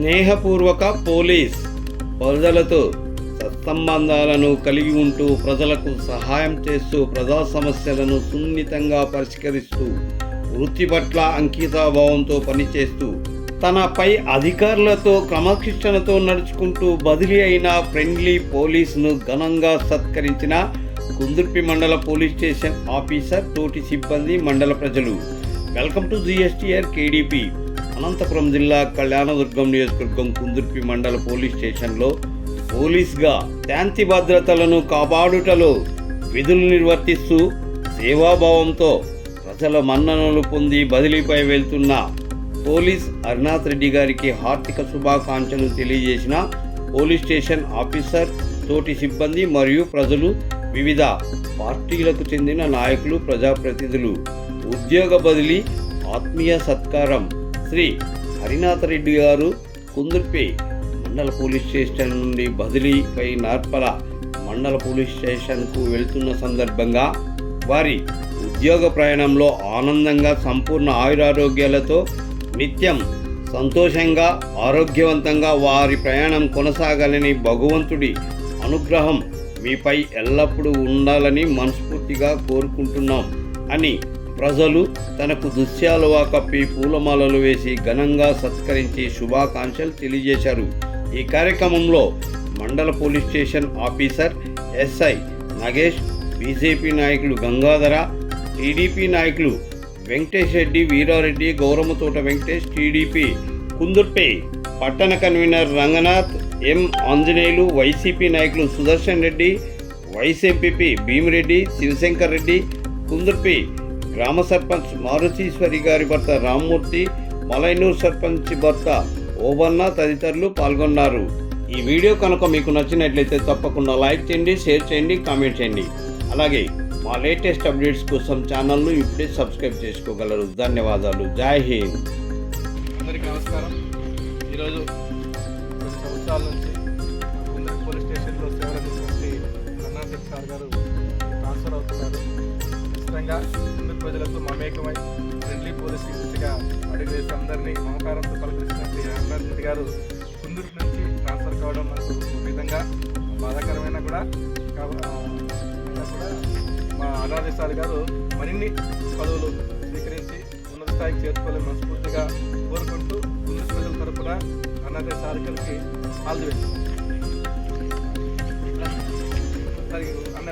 స్నేహపూర్వక పోలీస్ ప్రజలతో సత్సంబంధాలను కలిగి ఉంటూ ప్రజలకు సహాయం చేస్తూ ప్రజా సమస్యలను సున్నితంగా పరిష్కరిస్తూ వృత్తి పట్ల అంకితాభావంతో పనిచేస్తూ తనపై అధికారులతో క్రమశిక్షణతో నడుచుకుంటూ బదిలీ అయిన ఫ్రెండ్లీ పోలీసును ఘనంగా సత్కరించిన కుందుర్పి మండల పోలీస్ స్టేషన్ ఆఫీసర్ తోటి సిబ్బంది మండల ప్రజలు. Welcome to GSTR KDP. Anantapur జిల్లా కళ్యాణదుర్గం నియోజకవర్గం కుందుర్పి మండల పోలీస్ స్టేషన్లో పోలీస్గా శాంతి భద్రతలను కాపాడుటలో విధులు నిర్వర్తిస్తూ సేవాభావంతో ప్రజల మన్ననలు పొంది బదిలీపై వెళ్తున్న పోలీస్ అరుణాథ్ రెడ్డి గారికి హార్దిక శుభాకాంక్షలు తెలియజేసిన పోలీస్ స్టేషన్ ఆఫీసర్ తోటి సిబ్బంది మరియు ప్రజలు వివిధ పార్టీలకు చెందిన నాయకులు ప్రజాప్రతినిధులు. ఉద్యోగ బదిలీ ఆత్మీయ సత్కారం. శ్రీ హరినాథరెడ్డి గారు కుందుర్పి మండల పోలీస్ స్టేషన్ నుండి బదిలీపై నార్పల మండల పోలీస్ స్టేషన్కు వెళ్తున్న సందర్భంగా వారి ఉద్యోగ ప్రయాణంలో ఆనందంగా సంపూర్ణ ఆయురారోగ్యాలతో నిత్యం సంతోషంగా ఆరోగ్యవంతంగా వారి ప్రయాణం కొనసాగాలని భగవంతుడి అనుగ్రహం మీపై ఎల్లప్పుడూ ఉండాలని మనస్ఫూర్తిగా కోరుకుంటున్నాం అని ప్రజలు తనకు దుశ్యాలువా కప్పి పూలమాలలు వేసి ఘనంగా సత్కరించి శుభాకాంక్షలు తెలియజేశారు. ఈ కార్యక్రమంలో మండల police station officer SI Nagesh BJP నాయకులు గంగాధర టీడీపీ నాయకులు వెంకటేష్ రెడ్డి వీరారెడ్డి గౌరమ్మతోట వెంకటేష్ టీడీపీ కుందుర్పే పట్టణ convener Ranganath M Anjaneyulu YCP నాయకులు సుదర్శన్ రెడ్డి వైస్ ఎంపీపీ భీమిరెడ్డి శివశంకర్ రెడ్డి కుందుర్పి గ్రామ సర్పంచ్ మారుతీశ్వరి గారి భర్త రామ్మూర్తి మలైనూర్ సర్పంచ్ భర్త ఓబన్న తదితరులు పాల్గొన్నారు. ఈ వీడియో కనుక మీకు నచ్చినట్లయితే తప్పకుండా లైక్ చేయండి షేర్ చేయండి కామెంట్ చేయండి. అలాగే మా లేటెస్ట్ అప్డేట్స్ కోసం ఛానల్ను ఇప్పుడే సబ్స్క్రైబ్ చేసుకోగలరు. ధన్యవాదాలు. జై హింద్. అందరికీ నమస్కారం. ఈరోజు కొన్ని సంవత్సరాల నుంచి పోలీస్ స్టేషన్లో సేవలు విధంగా కుందరి ప్రజలతో మమేకమై ఫ్రెండ్లీ పోలీస్ దిశగా అడుగు వేసి అందరినీ మమకారంతో పలకరిస్తున్న శ్రీ రామ్నాథ్ రెడ్డి గారు కుందూరు నుంచి ట్రాన్స్ఫర్ కావడం మనకు విధంగా బాధాకరమైన కూడా మా అనాథ గారు మరిన్ని పదవులు స్వీకరించి ఉన్నత స్థాయికి చేర్చుకోవాలని మనస్ఫూర్తిగా కోరుకుంటూ ఉన్నత ప్రజల తరపున అన్నదే సార్ గారికి ఆల్ ది బెస్ట్ అన్న